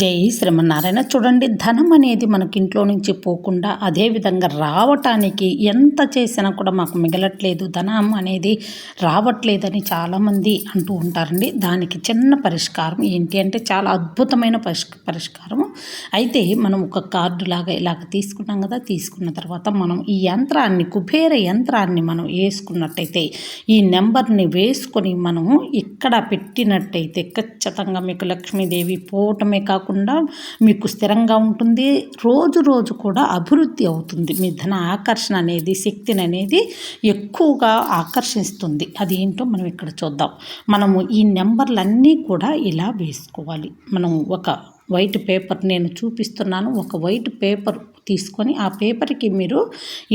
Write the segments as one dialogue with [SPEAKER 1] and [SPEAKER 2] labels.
[SPEAKER 1] జై శ్రీమన్నారాయణ. చూడండి ధనం అనేది మనకి ఇంట్లో నుంచి పోకుండా అదే విధంగా రావటానికి ఎంత చేసినా కూడా మాకు మిగలట్లేదు. ధనం అనేది రావట్లేదని చాలామంది అంటూ ఉంటారండి. దానికి చిన్న పరిష్కారం ఏంటి అంటే చాలా అద్భుతమైన పరిష్ పరిష్కారం అయితే మనం ఒక కార్డు లాగా ఇలాగ తీసుకున్నాం కదా తీసుకున్న తర్వాత మనం ఈ యంత్రాన్ని కుబేర యంత్రాన్ని మనం వేసుకున్నట్టయితే ఈ నెంబర్ని వేసుకొని మనం ఇక్కడ పెట్టినట్టయితే ఖచ్చితంగా మీకు లక్ష్మీదేవి పోవటమే కాకుండా కాకుండా మీకు స్థిరంగా ఉంటుంది. రోజు రోజు కూడా అభివృద్ధి అవుతుంది. మీ ధన ఆకర్షణ అనేది శక్తిని అనేది ఎక్కువగా ఆకర్షిస్తుంది. అది ఏంటో మనం ఇక్కడ చూద్దాం. మనము ఈ నెంబర్లన్నీ కూడా ఇలా వేసుకోవాలి. మనం ఒక వైట్ పేపర్ నేను చూపిస్తున్నాను. ఒక వైట్ పేపర్ తీసుకొని ఆ పేపర్కి మీరు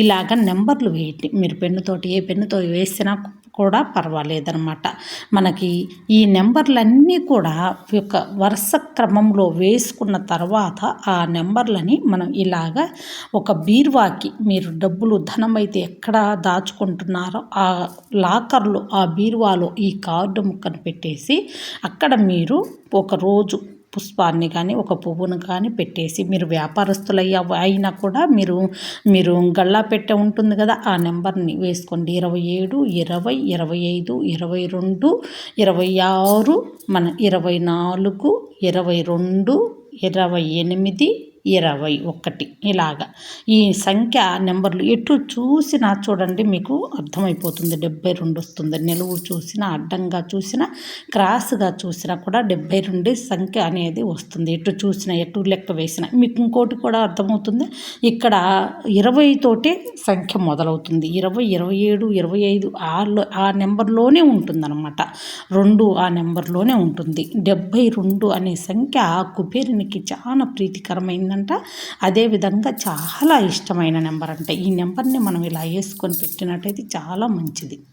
[SPEAKER 1] ఇలాగ నెంబర్లు వేయండి. మీరు పెన్నుతోటి ఏ పెన్నుతో వేసినా కూడా పర్వాలేదనమాట మనకి ఈ నెంబర్లన్నీ కూడా యొక్క వరుస క్రమంలో వేసుకున్న తర్వాత ఆ నెంబర్లని మనం ఇలాగ ఒక బీర్వాకి మీరు డబ్బులు ధనం అయితే ఎక్కడ దాచుకుంటున్నారో ఆ లాకర్లో ఆ బీరువాలో ఈ కార్డు ముక్కను పెట్టేసి అక్కడ మీరు ఒకరోజు పుష్పాన్ని కానీ ఒక పువ్వును కానీ పెట్టేసి మీరు వ్యాపారస్తులయ్య అయినా కూడా మీరు మీరు గల్లా పెట్టే ఉంటుంది కదా ఆ నెంబర్ని వేసుకోండి. ఇరవై ఏడు ఇరవై ఇరవై ఐదు ఇరవై రెండు ఇరవై ఆరు మన ఇరవై నాలుగు ఇరవై రెండు ఇరవై ఎనిమిది ఇరవై ఒకటి. ఇలాగా. ఈ సంఖ్య నెంబర్లు ఎటు చూసినా చూడండి మీకు అర్థమైపోతుంది. డెబ్బై రెండు వస్తుంది. నిలువు చూసినా అడ్డంగా చూసినా క్రాస్గా చూసినా కూడా డెబ్బై రెండు సంఖ్య అనేది వస్తుంది. ఎటు చూసినా ఎటు లెక్క వేసినా. మీకు ఇంకోటి కూడా అర్థమవుతుంది. ఇక్కడ ఇరవై తోటే సంఖ్య మొదలవుతుంది. ఇరవై ఇరవై ఏడు ఇరవై ఐదు ఆలో ఆ నెంబర్లోనే ఉంటుందన్నమాట. రెండు ఆ నెంబర్లోనే ఉంటుంది. డెబ్బై రెండు అనే సంఖ్య కుబేరునికి చాలా ప్రీతికరమైన ఉంటుందంట అదేవిధంగా చాలా ఇష్టమైన నెంబర్ అంటే ఈ నెంబర్ని మనం ఇలా వేసుకొని పెట్టినట్టయితే చాలా మంచిది.